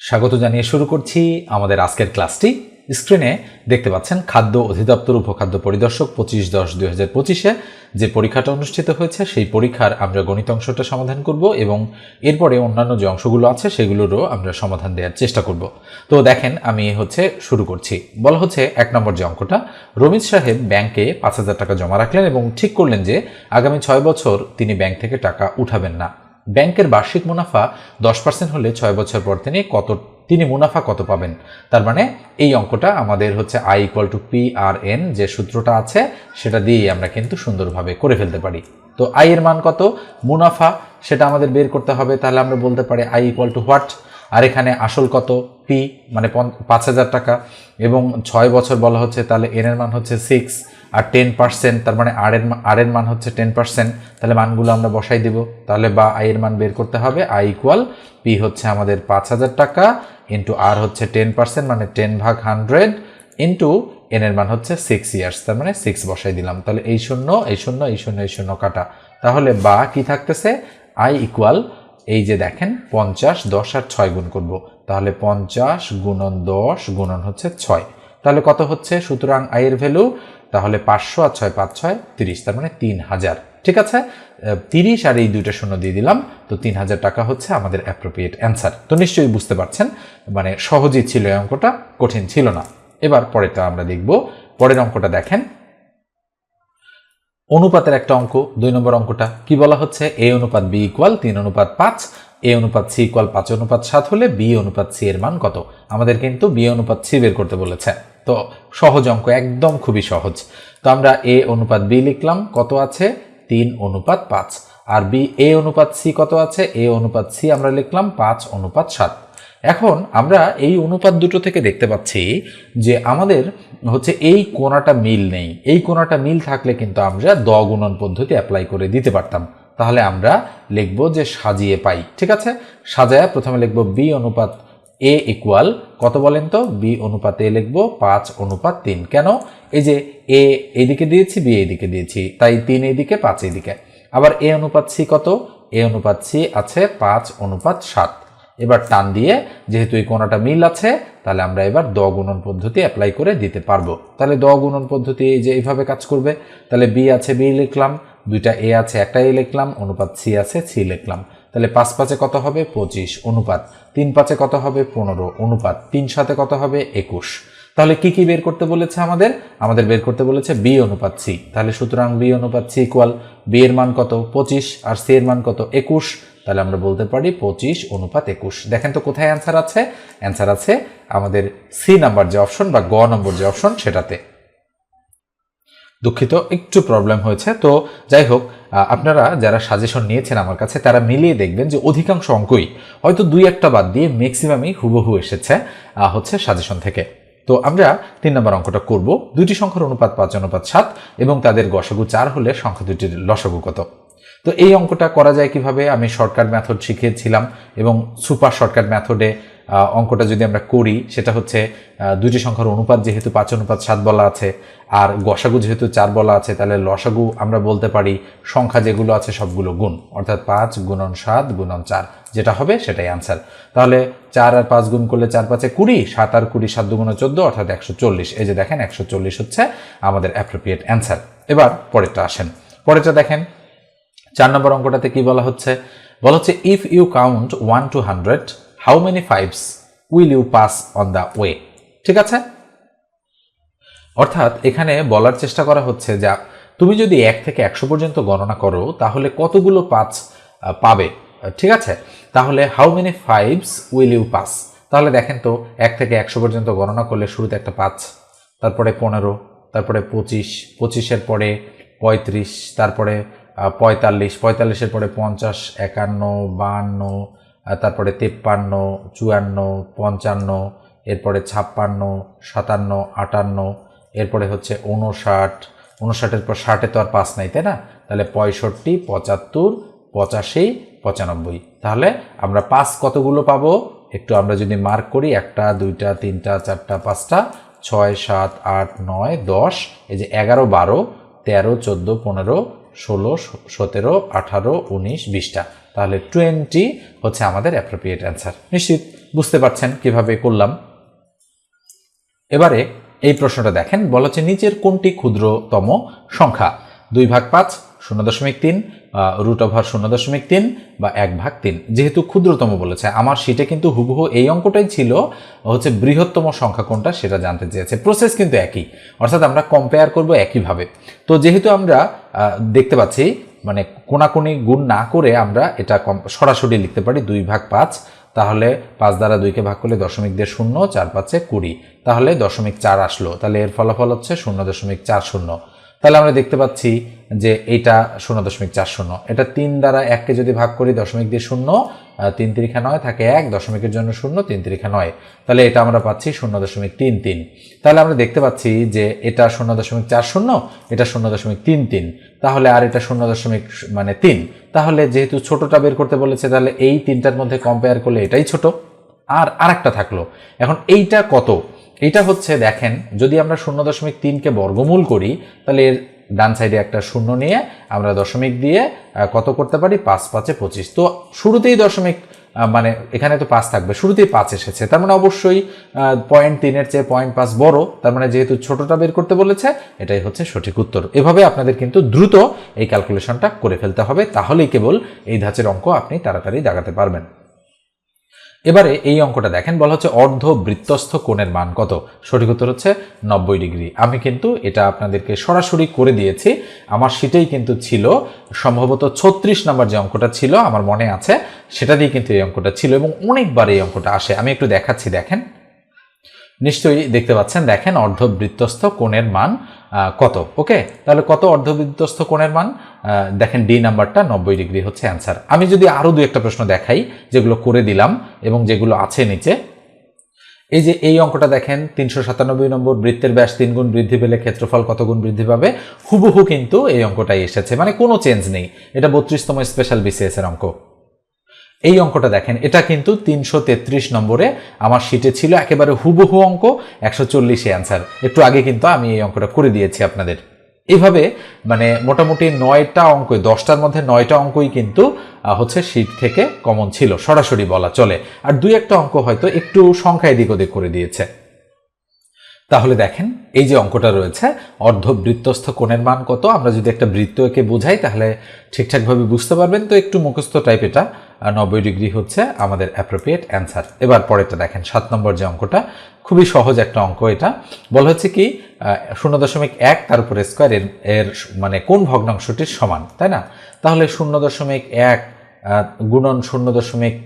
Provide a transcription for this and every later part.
স্বাগত জানিয়ে শুরু করছি আমাদের আজকের ক্লাসটি। স্ক্রিনে দেখতে পাচ্ছেন খাদ্য অধিদপ্তর উপখাদ্য পরিদর্শক পঁচিশ দশ দুই হাজার পঁচিশে যে পরীক্ষাটা অনুষ্ঠিত হয়েছে, সেই পরীক্ষার আমরা গণিত অংশটা সমাধান করব এবং এরপরে অন্যান্য যে অংশগুলো আছে সেগুলোরও আমরা সমাধান দেওয়ার চেষ্টা করব। তো দেখেন, আমি হচ্ছে শুরু করছি। বলা হচ্ছে এক নম্বর যে অঙ্কটা রমিত সাহেব ব্যাংকে পাঁচ হাজার টাকা জমা রাখলেন এবং ঠিক করলেন যে আগামী ছয় বছর তিনি ব্যাংক থেকে টাকা উঠাবেন না। ব্যাংকের বার্ষিক মুনাফা দশ পার্সেন্ট হলে ছয় বছর পর তিনি কত, তিনি মুনাফা কত পাবেন? তার মানে এই অঙ্কটা আমাদের হচ্ছে I equal to P R N যে সূত্রটা আছে, সেটা দিয়েই আমরা কিন্তু সুন্দরভাবে করে ফেলতে পারি। তো আই এর মান কত? মুনাফা, সেটা আমাদের বের করতে হবে। তাহলে আমরা বলতে পারি I equal to what R এখানে আসল কত? পি মানে পাঁচ হাজার টাকা। এবং ছয় বছর বলা হচ্ছে, তাহলে এন এর মান হচ্ছে সিক্স আর টেন পার্সেন্ট তার মানে আর এর আর এর মান হচ্ছে টেন পার্সেন্ট তাহলে মানগুলো আমরা বসাই দেব। তাহলে বা আই এর মান বের করতে হবে। আই ইকুয়াল পি হচ্ছে আমাদের পাঁচ হাজার টাকা ইন্টু আর হচ্ছে টেন পার্সেন্ট মানে টেন ভাগ হান্ড্রেড ইন্টু এন এর মান হচ্ছে সিক্স ইয়ার্স তার মানে সিক্স বসাই দিলাম। তাহলে এই শূন্য এই শূন্য এই শূন্য এই শূন্য কাটা। তাহলে বা কি থাকতেছে? আই ইকুয়াল এই যে দেখেন, পঞ্চাশ, দশ আর ছয় গুণ করব। তাহলে পঞ্চাশ গুণন দশ গুণন হচ্ছে ছয়। তাহলে কত হচ্ছে? সুতরাং আয়ের ভ্যালু, তাহলে পাঁচশো আর ছয় পাঁচ ছয়, তিরিশ, তার মানে তিন হাজার। ঠিক আছে? তিরিশ আর এই দুইটা শূন্য দিয়ে দিলাম, তো তিন হাজার টাকা হচ্ছে আমাদের অ্যাপ্রোপ্রিয়েট অ্যান্সার তো নিশ্চয়ই বুঝতে পারছেন মানে সহজই ছিল এই অঙ্কটা, কঠিন ছিল না। এবার পরেরটা আমরা দেখব। পরের অঙ্কটা দেখেন অনুপাতের একটা অঙ্ক, দুই নম্বর অঙ্কটা। কি বলা হচ্ছে? এ অনুপাত বি ইকুয়াল তিন অনুপাত পাঁচ, এ অনুপাত সি ইকুয়াল পাঁচ অনুপাত সাত হলে বি অনুপাত সি এর মান কত? আমাদের কিন্তু বি অনুপাত সি বের করতে বলেছে। তো সহজ অঙ্ক, একদম খুবই সহজ। তো আমরা এ অনুপাত বি লিখলাম, কত আছে? তিন অনুপাত পাঁচ। আর বি, এ অনুপাত সি কত আছে? এ অনুপাত সি আমরা লিখলাম পাঁচ অনুপাত সাত। এখন আমরা এই অনুপাত দুটো থেকে দেখতে পাচ্ছি যে আমাদের হচ্ছে এই কোনাটা মিল নেই। এই কোনাটা মিল থাকলে কিন্তু আমরা দ গুণন পদ্ধতি অ্যাপ্লাই করে দিতে পারতাম। তাহলে আমরা লিখব যে সাজিয়ে পাই, ঠিক আছে? সাজায় প্রথমে লিখব বি অনুপাত এ ইকুয়াল কত বলেন তো? বি অনুপাত এ লিখব, পাঁচ অনুপাত তিন। কেন? এই যে এ এইদিকে দিয়েছি বি এদিকে দিয়েছি, তাই তিন এদিকে পাঁচ এদিকে আবার এ অনুপাত সি কত? এ অনুপাত সি আছে পাঁচ অনুপাত সাত। এবার টান দিয়ে, যেহেতু এই কোনাটা মিল আছে, তাহলে আমরা এবার দ গুণন পদ্ধতি অ্যাপ্লাই করে দিতে পারব। তাহলে দ গুণন পদ্ধতি এই যে এইভাবে কাজ করবে, তাহলে বি আছে বি লিখলাম, দুইটা এ আছে, একটা এ লিখলাম, অনুপাত সি আছে সি লিখলাম। তাহলে পাঁচ পাঁচে কত হবে? পঁচিশ অনুপাত। তিন পাঁচে কত হবে? পনেরো অনুপাত। তিন সাথে কত হবে? একুশ। তাহলে কি কি বের করতে বলেছে আমাদের? আমাদের বের করতে বলেছে বি অনুপাত সি তাহলে সুতরাং বি অনুপাত সি ইকুয়াল বি এর মান কত? পঁচিশ। আর সি এর মান কত? একুশ। তাহলে আমরা বলতে পারি পঁচিশ অনুপাত একুশ। দেখেন তো কোথায় অ্যান্সার আছে? অ্যান্সার আছে আমাদের সি নাম্বার যে অপশন বা গ নম্বর যে অপশন সেটাতে। দুঃখিত, একটু প্রবলেম হয়েছে। তো যাই হোক আপনারা যারা সাজেশন নিয়েছেন আমার কাছে, তারা মিলিয়ে দেখবেন যে অধিকাংশ অঙ্কই হয়তো দুই একটা বাদ দিয়ে ম্যাক্সিমামই হুবহু এসেছে হচ্ছে সাজেশন থেকে। তো আমরা তিন নম্বর অঙ্কটা করব। দুইটি সংখ্যার অনুপাত পাঁচ, অনুপাত সাত এবং তাদের গসাগু চার হলে সংখ্যা দুটির লসাগু কত? তো এই অঙ্কটা করা যায় কীভাবে? আমি শর্টকাট মেথড শিখিয়েছিলাম এবং সুপার শর্টকাট মেথডে অঙ্কটা যদি আমরা করি, সেটা হচ্ছে দুইটি সংখ্যার অনুপাত যেহেতু পাঁচ অনুপাত সাত বলা আছে, আর গসাগু যেহেতু চার বলা আছে, তাহলে লসাগু আমরা বলতে পারি সংখ্যা যেগুলো আছে সবগুলো গুণ, অর্থাৎ পাঁচ গুণন সাত গুণন চার। যেটা হবে সেটাই আনসার তাহলে চার আর পাঁচ গুণ করলে চার পাঁচে কুড়ি, সাত আর কুড়ি সাত দুগুণ চোদ্দ, অর্থাৎ একশো চল্লিশ। এই যে দেখেন, একশো চল্লিশ হচ্ছে আমাদের অ্যাপ্রোপ্রিয়েট অ্যান্সার এবার পরেরটা আসেন। পরেরটা দেখেন চার নম্বর অঙ্কটাতে কি বলা হচ্ছে? বলা হচ্ছে if you count one to hundred how many fives will you pass on the way ঠিক আছে? অর্থাৎ এখানে বলার চেষ্টা করা হচ্ছে যা, তুমি যদি এক থেকে একশো পর্যন্ত গণনা করো, তাহলে কতগুলো পাঁচ পাবে? ঠিক আছে? তাহলে how many fives will you pass তাহলে দেখেন তো, এক থেকে একশো পর্যন্ত গণনা করলে শুরুতে একটা পাঁচ, তারপরে পনেরো, তারপরে পঁচিশ, পঁচিশের পরে পঁয়ত্রিশ, তারপরে পঁয়তাল্লিশ, পঁয়তাল্লিশের পরে পঞ্চাশ, একান্ন, বাহান্ন তারপরে তেপ্পান্ন, চুয়ান্ন, পঞ্চান্ন, এরপরে ছাপ্পান্ন, সাতান্ন, আটান্ন, এরপরে হচ্ছে উনষাট ঊনষাটের পর ষাটে তো আর পাস নাই, তাই না? তাহলে পঁয়ষট্টি, পঁচাত্তর, পঁচাশি, পঁচানব্বই। তাহলে আমরা পাস কতগুলো পাবো? একটু আমরা যদি মার্ক করি, একটা, দুইটা, তিনটা, চারটা, পাঁচটা, ছয়, সাত, আট, নয়, দশ, এই যে এগারো, বারো, তেরো, চোদ্দ, পনেরো ষোলো সতেরো, আঠারো, উনিশ, বিশটা। তাহলে টোয়েন্টি হচ্ছে আমাদের অ্যাপ্রোপ্রিয়েট অ্যান্সার নিশ্চিত? বুঝতে পারছেন কীভাবে করলাম? এবারে এই প্রশ্নটা দেখেন। বলা হচ্ছে, নিচের কোনটি ক্ষুদ্রতম সংখ্যা? দুই ভাগ পাঁচ শূন্য দশমিক তিন রুট ওভার শূন্য দশমিক তিন বা এক ভাগ তিন। যেহেতু ক্ষুদ্রতম বলেছে, আমার শীটে কিন্তু হুবহু এই অঙ্কটাই ছিল, হচ্ছে বৃহত্তম সংখ্যা কোনটা সেটা জানতে চেয়েছে। প্রসেস কিন্তু একই, অর্থাৎ আমরা কম্পেয়ার করব একইভাবে তো যেহেতু আমরা দেখতে পাচ্ছি মানে কোনাকুনি গুণ না করে আমরা এটা সরাসরি লিখতে পারি দুই ভাগ পাঁচ, তাহলে পাঁচ দ্বারা দুইকে ভাগ করলে দশমিক দিয়ে শূন্য, চার পাঁচে কুড়ি। তাহলে দশমিক চার আসলো, তাহলে এর ফলাফল হচ্ছে শূন্য দশমিক চার শূন্য। তাহলে আমরা দেখতে পাচ্ছি যে এটা শূন্য দশমিক চার শূন্য। এটা তিন দ্বারা এককে যদি ভাগ করি, দশমিক দিয়ে শূন্য তিন তিরিখা নয় থাকে এক, দশমিকের জন্য শূন্য, তিন তিরিখা নয়। তাহলে এটা আমরা পাচ্ছি শূন্য দশমিক তিন তিন। তাহলে আমরা দেখতে পাচ্ছি যে এটা শূন্য দশমিক চার শূন্য, এটা শূন্য দশমিক তিন তিন। তাহলে আর এটা শূন্য দশমিক মানে তিন। তাহলে যেহেতু ছোটটা বের করতে বলেছে, তাহলে এই তিনটার মধ্যে কম্পেয়ার করলে এটাই ছোট। আর আরেকটা থাকল। এখন এইটা কত? এইটা হচ্ছে, দেখেন, যদি আমরা শূন্য দশমিক তিনকে বর্গমূল করি, তাহলে এর ডান সাইডে একটা শূন্য নিয়ে আমরা দশমিক দিয়ে কত করতে পারি? পাঁচ, পাঁচে পঁচিশ। তো শুরুতেই দশমিক মানে এখানে তো পাঁচ থাকবে, শুরুতেই পাঁচ এসেছে। তার মানে অবশ্যই পয়েন্ট তিনের চেয়ে পয়েন্ট পাঁচ বড়। তার মানে যেহেতু ছোটটা বের করতে বলেছে, এটাই হচ্ছে সঠিক উত্তর। এভাবে আপনাদের কিন্তু দ্রুত এই ক্যালকুলেশনটা করে ফেলতে হবে। তাহলেই কেবল এই ধাঁচের অঙ্ক আপনি তাড়াতাড়ি দাগাতে পারবেন। এবারে এই অঙ্কটা দেখেন, বলা হচ্ছে অর্ধ বৃত্তস্থ কোণের মান কত? সঠিক উত্তর হচ্ছে নব্বই ডিগ্রি। আমি কিন্তু এটা আপনাদেরকে সরাসরি করে দিয়েছি। আমার সেটাই কিন্তু ছিল সম্ভবত ছত্রিশ নাম্বার যে অঙ্কটা ছিল, আমার মনে আছে, সেটা দিয়ে কিন্তু এই অঙ্কটা ছিল এবং অনেকবার এই অঙ্কটা আসে। আমি একটু দেখাচ্ছি, দেখেন। নিশ্চয়ই দেখতে পাচ্ছেন, দেখেন অর্ধবৃত্তস্থ কোণের মান কত? ওকে, তাহলে কত অর্ধবৃত্তস্থ কোণের মান? দেখেন ডি নাম্বারটা নব্বই ডিগ্রি হচ্ছে অ্যান্সার। আমি যদি আরও দু একটা প্রশ্ন দেখাই, যেগুলো করে দিলাম এবং যেগুলো আছে নিচে, এই যে এই অঙ্কটা দেখেন, তিনশো সাতানব্বই নম্বর বৃত্তের ব্যাস তিন গুণ বৃদ্ধি পেলে ক্ষেত্রফল কত গুণ বৃদ্ধি পাবে? হুবহু কিন্তু এই অঙ্কটাই এসেছে মানে কোনো চেঞ্জ নেই। এটা বত্রিশতম স্পেশাল বিসিএস এর অঙ্ক। এই অঙ্কটা দেখেন, এটা কিন্তু তিনশো তেত্রিশ নম্বরে আমার শিটে ছিল, একেবারে হুবহু অঙ্ক, একশো চল্লিশে অ্যান্সার একটু আগে কিন্তু আমি এই অঙ্কটা করে দিয়েছি আপনাদের। এভাবে মানে মোটামুটি নয়টা অঙ্ক দশটার মধ্যে নয়টা অঙ্কই কিন্তু হচ্ছে শিট থেকে কমন ছিল, সরাসরি বলা চলে। আর দুই একটা অঙ্ক হয়তো একটু সংখ্যায় এদিক ওদিক করে দিয়েছে। তাহলে দেখেন, এই যে অঙ্কটা রয়েছে, অর্ধবৃত্তস্থ কোণের মান কত? আমরা যদি একটা বৃত্ত একে বোঝাই, তাহলে ঠিকঠাকভাবে বুঝতে পারবেন। তো একটু মুখস্থ টাইপ এটা নব্বই ডিগ্রি হচ্ছে আমাদের অ্যাপ্রোপ্রিয়েট অ্যান্সার এবার পরেরটা দেখেন, সাত নম্বর যে অঙ্কটা, খুবই সহজ একটা অঙ্ক এটা। বলা হচ্ছে কি শূন্য দশমিক এক তার উপরে স্কোয়ার এর এর মানে কোন ভগ্নাংশটির সমান, তাই না? তাহলে শূন্য দশমিক এক গুণন শূন্য দশমিক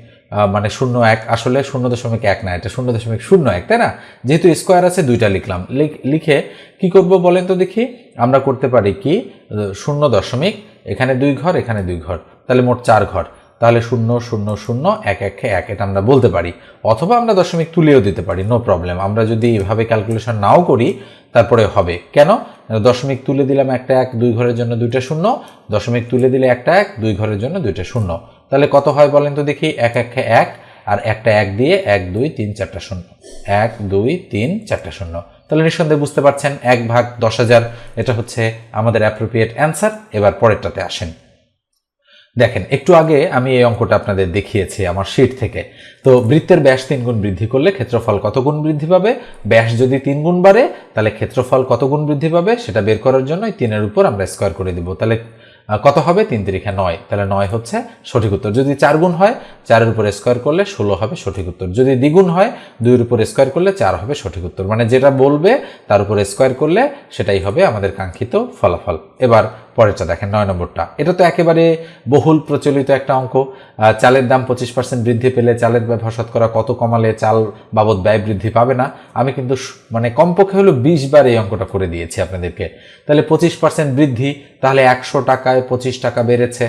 মানে শূন্য এক আসলে শূন্য দশমিক এক না, এটা শূন্য দশমিক শূন্য এক, তাই না? যেহেতু স্কোয়ার আছে, দুইটা লিখলাম। লিখ- লিখে কি করব বলেন তো দেখি? আমরা করতে পারি কি শূন্য দশমিক, এখানে দুই ঘর, এখানে দুই ঘর, তাহলে মোট চার ঘর। তাহলে শূন্য শূন্য শূন্য, এক এক এক, এটা আমরা বলতে পারি। অথবা আমরা দশমিক তুলেও দিতে পারি নো প্রবলেম আমরা যদি এভাবে ক্যালকুলেশন নাও করি, তারপরে হবে। কেন? দশমিক তুলে দিলাম একটা এক, দুই ঘরের জন্য দুইটা শূন্য। দশমিক তুলে দিলে একটা এক, দুই ঘরের জন্য দুইটা শূন্য। তাহলে কত হয় বলেন তো দেখি? এক এক এক, আর একটা এক দিয়ে এক, দুই, তিন, চারটা শূন্য। এক, দুই, তিন, চারটা শূন্য। তাহলে নিঃসন্দেহে বুঝতে পারছেন, এক ভাগ দশ হাজার, এটা হচ্ছে আমাদের অ্যাপ্রোপ্রিয়েট অ্যান্সার এবার পরেরটাতে আসেন। দেখেন, একটু আগে আমি এই অঙ্কটা আপনাদের দেখিয়েছি আমার শীট থেকে। তো বৃত্তের ব্যাস তিন গুণ বৃদ্ধি করলে ক্ষেত্রফল কত গুণ বৃদ্ধি পাবে? ব্যাস যদি তিন গুণ বাড়ে, তাহলে ক্ষেত্রফল কত গুণ বৃদ্ধি পাবে? সেটা বের করার জন্য তিনের উপর আমরা স্কোয়ার করে দিব। তাহলে কত হবে? তিন তিরিখা নয়। তাহলে নয় হচ্ছে সঠিক উত্তর। যদি চার গুণ হয়, চারের উপর স্কোয়ার করলে ষোলো হবে সঠিক উত্তর। যদি দ্বিগুণ হয়, দুইয়ের উপর স্কোয়ার করলে চার হবে সঠিক উত্তর। মানে যেটা বলবে, তার উপর স্কোয়ার করলে সেটাই হবে আমাদের কাঙ্ক্ষিত ফলাফল। এবার পরেরটা দেখেন, নয় নম্বরটা। এটা তো একেবারে বহুল প্রচলিত একটা অঙ্ক। চালের দাম পঁচিশ পার্সেন্ট বৃদ্ধি পেলে চালের ব্যবহার শতকরা কত কমালে চাল বাবদ ব্যয় বৃদ্ধি পাবে না? আমি কিন্তু মানে কমপক্ষে হলো বিশ বার এই অঙ্কটা করে দিয়েছি আপনাদেরকে। তাহলে পঁচিশ পার্সেন্ট বৃদ্ধি, তাহলে একশো টাকায় পঁচিশ টাকা বেড়েছে।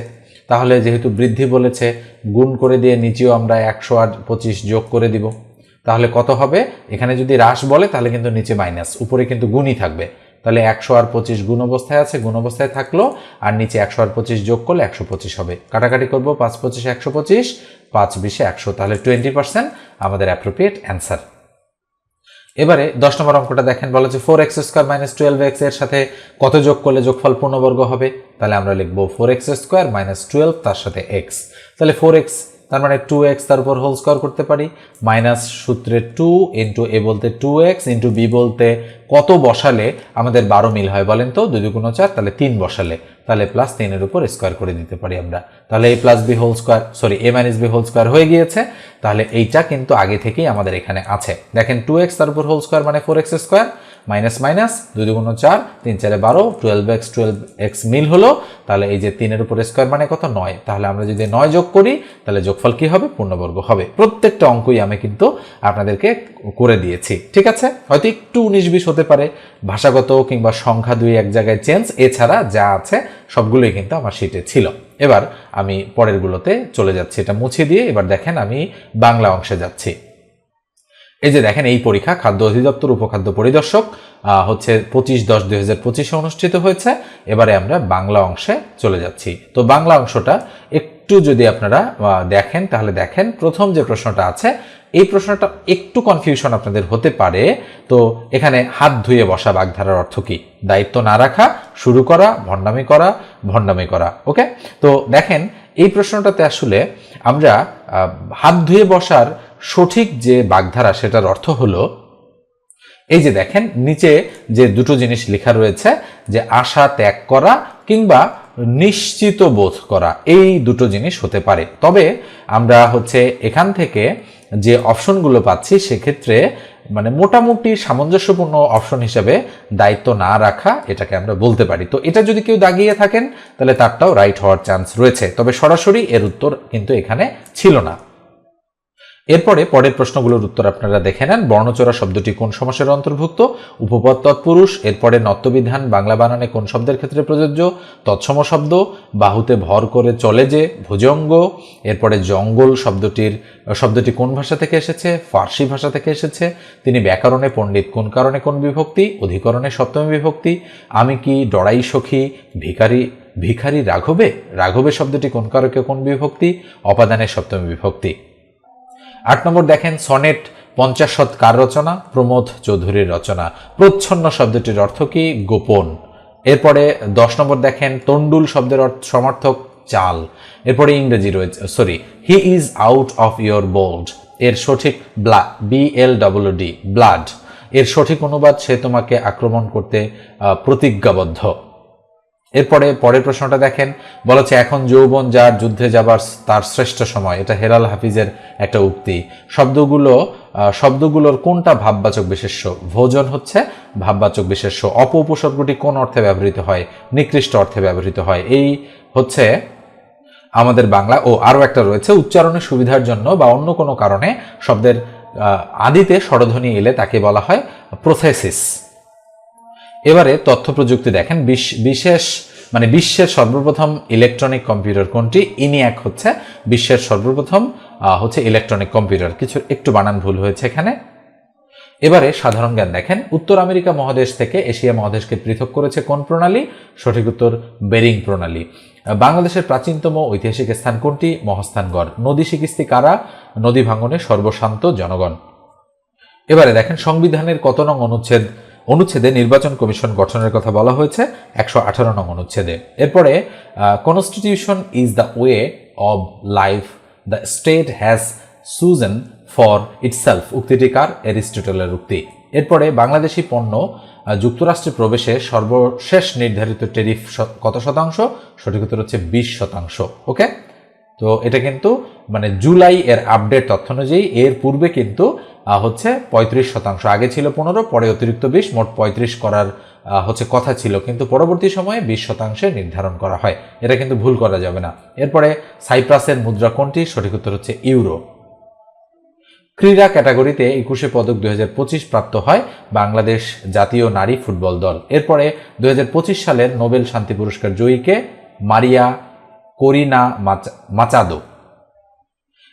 তাহলে যেহেতু বৃদ্ধি বলেছে, গুণ করে দিয়ে নিচেও আমরা একশো আর পঁচিশ যোগ করে দিব। তাহলে কত হবে? এখানে যদি হ্রাস বলে, তাহলে কিন্তু নিচে মাইনাস উপরে কিন্তু গুণই থাকবে। তাহলে একশো আর পঁচিশ গুণ অবস্থায় আছে, গুণ অবস্থায় থাকল, আর নিচে একশো আর পঁচিশ যোগ করলে একশো পঁচিশ হবে। কাটাকাটি করব, পাঁচ পঁচিশ একশো পঁচিশ, পাঁচ বিশে একশো। তাহলে টোয়েন্টি পার্সেন্ট আমাদের অ্যাপ্রোপ্রিয়েট অ্যান্সার এবারে দশ নম্বর অঙ্কটা দেখেন, বলা হচ্ছে four X square minus twelve এক্সের সাথে কত যোগ করলে যোগফল পূর্ণবর্গ হবে? তাহলে আমরা লিখব four X square minus twelve তার সাথে এক্স তাহলে ফোর এক্স তার মানে টু এক্স তার উপর হোল স্কোয়ার করতে পারি মাইনাস সূত্রে টু ইন্টু এ বলতে টু এক্স ইন্টু বি বলতে কত বসালে আমাদের বারো মিল হয় বলেন তো? দুই দুগুণ চার, তাহলে তিন বসালে, তাহলে প্লাস তিনের উপর স্কোয়ার করে দিতে পারি আমরা। তাহলে A plus B whole square sorry A minus B whole square হয়ে গিয়েছে, তাহলে এইটা কিন্তু আগে থেকেই আমাদের এখানে আছে। দেখেন টু এক্স তার উপর হোল স্কোয়ার মানে four X square minus minus দুই দুগুণ চার, তিন চারে বারো টুয়েলভ এক্স টুয়েলভ এক্স মিল হলো, তাহলে এই যে তিনের উপর স্কোয়ার মানে কত? নয়। তাহলে আমরা যদি নয় যোগ করি, তাহলে যোগফল কি হবে? পূর্ণবর্গ হবে। প্রত্যেকটা অঙ্কই আমি কিন্তু আপনাদেরকে করে দিয়েছি। ঠিক আছে? হয়তো একটু উনিশ বিশ হতে পারে। ভাষাগত কিংবা সংখ্যা দুই এক জায়গায় চেঞ্জ এছাড়া যা আছে সবগুলোই কিন্তু আমার শিটে ছিল। এবার আমি পরেরগুলোতে চলে যাচ্ছি। এটা মুছে দিয়ে এবার দেখেন আমি বাংলা অংশে যাচ্ছি। এই যে দেখেন, এই পরীক্ষা খাদ্য অধিদপ্তর, উপখাদ্য পরিদর্শক হচ্ছে পঁচিশ দশ দুই হাজার পঁচিশে অনুষ্ঠিত হয়েছে। এবারে আমরা বাংলা অংশে চলে যাচ্ছি। তো বাংলা অংশটা একটু যদি আপনারা দেখেন, তাহলে দেখেন, প্রথম যে প্রশ্নটা আছে, এই প্রশ্নটা একটু কনফিউশন আপনাদের হতে পারে। তো এখানে হাত ধুয়ে বসা বাগধারার অর্থ কি? দায়িত্ব না রাখা, শুরু করা, ভণ্ডামি করা ভণ্ডামি করা, ওকে? তো দেখেন, এই প্রশ্নটাতে আসলে আমরা হাত ধুয়ে বসার সঠিক যে বাগধারা সেটার অর্থ হলো, এই যে দেখেন, নিচে যে দুটো জিনিস লেখা রয়েছে, যে আশা ত্যাগ করা কিংবা নিশ্চিত বোধ করা, এই দুটো জিনিস হতে পারে। তবে আমরা হচ্ছে এখান থেকে যে অপশনগুলো পাচ্ছি, সেক্ষেত্রে মানে মোটামুটি সামঞ্জস্যপূর্ণ অপশন হিসেবে দায়িত্ব না রাখা এটাকে আমরা বলতে পারি। তো এটা যদি কেউ দাগিয়ে থাকেন, তাহলে তারটাও রাইট হওয়ার চান্স রয়েছে। তবে সরাসরি এর উত্তর কিন্তু এখানে ছিল না। এরপরে পরের প্রশ্নগুলোর উত্তর আপনারা দেখে নেন। বর্ণচোরা শব্দটি কোন সমাসের অন্তর্ভুক্ত? উপপদ তৎপুরুষ, এরপরে নত্যবিধান, বাংলা বানানে কোন শব্দের ক্ষেত্রে প্রযোজ্য? তৎসম শব্দ, বাহুতে ভর করে চলে যে, ভুজঙ্গ, এরপরে জঙ্গল শব্দটির, শব্দটি কোন ভাষা থেকে এসেছে? ফার্সি ভাষা থেকে এসেছে। তিনি ব্যাকরণে পণ্ডিত কোন কারণে কোন বিভক্তি? অধিকরণে সপ্তমী বিভক্তি। আমি কি ডড়াই সখী, ভিখারি ভিখারি রাঘবে? রাঘবে শব্দটি কোন কারকে কোন বিভক্তি? অপাদানের সপ্তমী বিভক্তি। আট নম্বর দেখেন, সনেট পঞ্চাশ শত কার রচনা, প্রমোদ চৌধুরীর রচনা। প্রচ্ছন্ন শব্দটির অর্থ কি? গোপন। এরপরে দশ নম্বর দেখেন তন্ডুল শব্দের সমার্থক, চাল। এরপরে ইংরেজি রয়েছে sorry he is out of your bold এর সঠিক ব্লা B L W D blood এর সঠিক অনুবাদ সে তোমাকে আক্রমণ করতে প্রতিজ্ঞাবদ্ধ। এরপরে পরের প্রশ্নটা দেখেন, বলেছে, এখন যৌবন যার, যুদ্ধে যাবার তার শ্রেষ্ঠ সময়। এটা হেরাল হাফিজের একটা উক্তি। শব্দগুলো শব্দগুলোর কোনটা ভাববাচক বিশেষ্য? ভোজন হচ্ছে ভাববাচক বিশেষ্য। অপ উপসর্গটি কোন অর্থে ব্যবহৃত হয়? নিকৃষ্ট অর্থে ব্যবহৃত হয়। এই হচ্ছে আমাদের বাংলা। ও, আরও একটা রয়েছে, উচ্চারণের সুবিধার জন্য বা অন্য কোনো কারণে শব্দের আদিতে স্বরধ্বনি এলে তাকে বলা হয় প্রোসেসিস এবারে তথ্য প্রযুক্তি দেখেন বিশেষ মানে বিশ্বের সর্বপ্রথম ইলেকট্রনিক কম্পিউটার কোনটি? ইনিয়াক হচ্ছে বিশ্বের সর্বপ্রথম হচ্ছে ইলেকট্রনিক কম্পিউটার কিছু, একটু বানান ভুল হয়েছে এখানে। এবারে সাধারণ জ্ঞান দেখেন, উত্তর আমেরিকা মহাদেশ থেকে এশিয়া মহাদেশকে পৃথক করেছে কোন প্রণালী? সঠিক উত্তর, বেরিং প্রণালী। বাংলাদেশের প্রাচীনতম ঐতিহাসিক স্থান কোনটি? মহাস্থানগড়। নদী শিকিস্তি কারা? নদী ভাঙনে সর্বশান্ত জনগণ। এবারে দেখেন, সংবিধানের কত নং অনুচ্ছেদ? অনুচ্ছেদে নির্বাচন কমিশন গঠনের কথা বলা হয়েছে, একশো আঠারো নং অনুচ্ছেদে। এরপরে constitution is the way of life the state has chosen for itself উক্তিটি কার? এরিস্টটলের উক্তি। এরপরে, বাংলাদেশি পণ্য যুক্তরাষ্ট্রে প্রবেশে সর্বশেষ নির্ধারিত টেরিফ কত শতাংশ? সঠিক উত্তর হচ্ছে বিশ শতাংশ। ওকে? তো এটা কিন্তু মানে জুলাই এর আপডেট তথ্য অনুযায়ী, এর পূর্বে কিন্তু হচ্ছে পঁয়ত্রিশ শতাংশ। আগে ছিল পনেরো, পরে অতিরিক্ত বিশ, মোট পঁয়ত্রিশ করার হচ্ছে কথা ছিল। কিন্তু পরবর্তী সময়ে বিশ শতাংশে নির্ধারণ করা হয়। এটা কিন্তু ভুল করা যাবে না। এরপরে সাইপ্রাসের মুদ্রা কোনটি? সঠিক উত্তর হচ্ছে ইউরো। ক্রীড়া ক্যাটাগরিতে একুশে পদক দু হাজার পঁচিশ প্রাপ্ত হয় বাংলাদেশ জাতীয় নারী ফুটবল দল। এরপরে দু হাজার পঁচিশ সালের নোবেল শান্তি পুরস্কার জয়ীকে মারিয়া করিনা মাচাদো।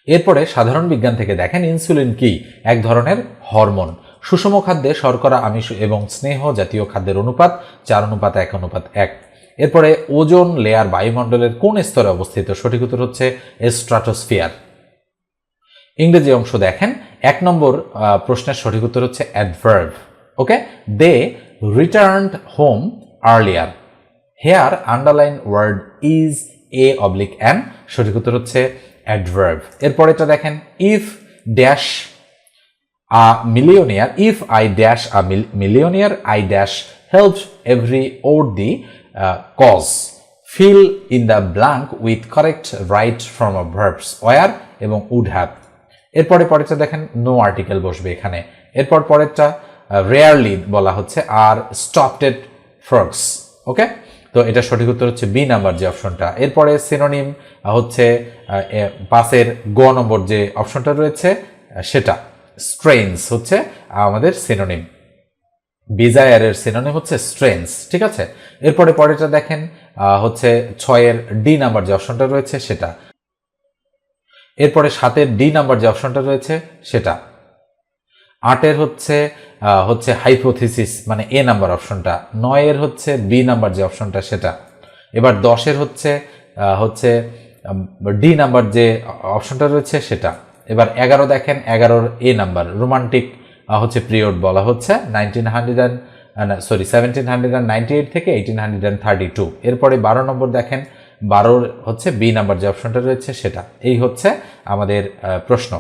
এরপরে সাধারণ বিজ্ঞান থেকে দেখেন ইনসুলিন কি, এক ধরনের হরমোন। সুষম খাদ্যে শর্করা, আমিষ এবং স্নেহ জাতীয় খাদ্যের অনুপাত চার অনুপাত এক অনুপাত এক। এরপরে ওজন লেয়ার বায়ুমণ্ডলের কোন স্তরে অবস্থিত? সঠিক উত্তর হচ্ছে স্ট্রাটোস্ফিয়ার ইংরেজি অংশ দেখেন, এক নম্বর প্রশ্নের সঠিক উত্তর হচ্ছে adverb okay they return home earlier here underline word is a oblique an সঠিক উত্তর হচ্ছে অ্যাডভার্ব এরপরেটা দেখেন if dash a millionaire if I dash a millionaire I dash help every or the cause fill in the blank with correct right from a verbs were এবং would have এরপরে পরেরটা দেখেন no article বসবে এখানে। এরপর পরেরটা rarely বলা হচ্ছে আর স্টপটেড ফ্রগস ওকে তো এটা সঠিক উত্তর হচ্ছে বি নাম্বার যে অপশনটা। এরপরে সিনোনিম হচ্ছে পাশের গ নম্বর যে অপশনটা রয়েছে সেটা। স্ট্রেন্স হচ্ছে আমাদের সিনোনিম বিজায়ারের সিনোনিম হচ্ছে স্ট্রেন্স ঠিক আছে? এরপরে পরেরটা দেখেন হচ্ছে ছয়ের ডি নাম্বার যে অপশনটা রয়েছে, সেটা। এরপরে সাতের ডি নাম্বার যে অপশনটা রয়েছে, সেটা। আটের হচ্ছে হচ্ছে হাইপোথিসিস মানে এ নাম্বার অপশনটা নয়ের হচ্ছে বি নাম্বার যে অপশনটা সেটা। এবার দশের হচ্ছে হচ্ছে ডি নাম্বার যে অপশনটা রয়েছে, সেটা। এবার এগারো দেখেন, এগারোর এ নাম্বার রোমান্টিক হচ্ছে পিরিয়ড বলা হচ্ছে nineteen hundred and sorry seventeen hundred and ninety eight থেকে eighteen hundred and thirty two এরপরে বারো নম্বর দেখেন, বারোর হচ্ছে বি নাম্বার যে অপশনটা রয়েছে, সেটা। এই হচ্ছে আমাদের প্রশ্ন।